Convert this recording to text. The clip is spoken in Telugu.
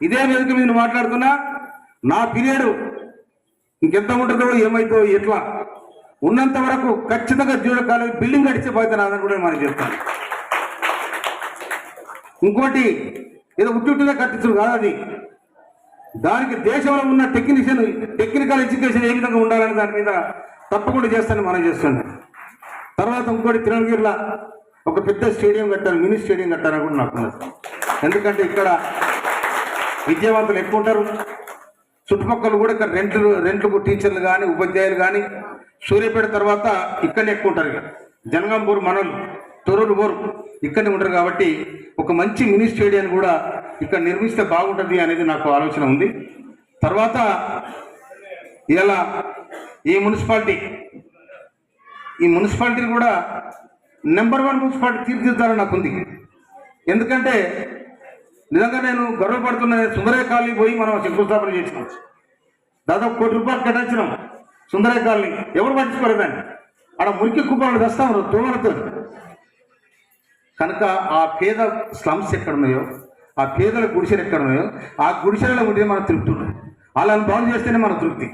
ఇదే వేదిక మీద నేను మాట్లాడుతున్నా? నా పీరియడ్ ఇంకెంత ఉంటుందో ఏమైతో ఎట్లా? ఉన్నంత వరకు ఖచ్చితంగా జూనియర్ కాలేజ్ బిల్డింగ్ కడిచే బాధ్యత నాదని కూడా మనం చెప్తాను. ఇంకోటి ఏదో ఉట్టుగా కట్టించడం కాదు అది. దానికి దేశంలో ఉన్న టెక్నీషియన్ టెక్నికల్ ఎడ్యుకేషన్ ఏ విధంగా ఉండాలని దాని మీద తప్పకుండా చేస్తానని మనం చేస్తున్నాం. తర్వాత ఇంకోటి తిరుమలగిరిలో ఒక పెద్ద స్టేడియం కట్టాలి మినీ స్టేడియం కట్టాలని కూడా నాకు ఎందుకంటే ఇక్కడ విద్యావంతులు ఎక్కువ ఉంటారు. చుట్టుపక్కల కూడా ఇక్కడ రెంట్లు రెంట్లు టీచర్లు కానీ ఉపాధ్యాయులు కానీ సూర్యాపేట తర్వాత ఇక్కడనే ఎక్కువ ఉంటారు ఇక. జనగాంపూర్ మనలు తొరూరు బోరు ఇక్కడనే ఉంటారు కాబట్టి ఒక మంచి మినీ స్టేడియం కూడా ఇక్కడ నిర్మిస్తే బాగుంటుంది అనేది నాకు ఆలోచన ఉంది. తర్వాత ఇలా ఈ మున్సిపాలిటీ ఈ మున్సిపాలిటీని కూడా నెంబర్ వన్ మున్సిపాలిటీ తీర్చిదిద్దాలని నాకు ఉంది. ఎందుకంటే నిజంగా నేను గర్వపడుతున్న సుందరయ్య కాలనీ పోయి మనం శంకుస్థాపన చేసినాం దాదాపు కోటి రూపాయలు కేటాయించినాం సుందరయ్య కాలనీ ఎవరు పట్టించుకోలేదండి. ఆడ మురికి కుప్పలు తెస్తాం దోమలతో కనుక ఆ పేద స్లమ్స్ ఎక్కడ ఉన్నాయో ఆ పేదల గుడిసెలు ఎక్కడ ఉన్నాయో ఆ గుడిసెలలో ఉంటే మనం తృప్తి ఉండదు వాళ్ళని బాగు చేస్తేనే మన తృప్తి.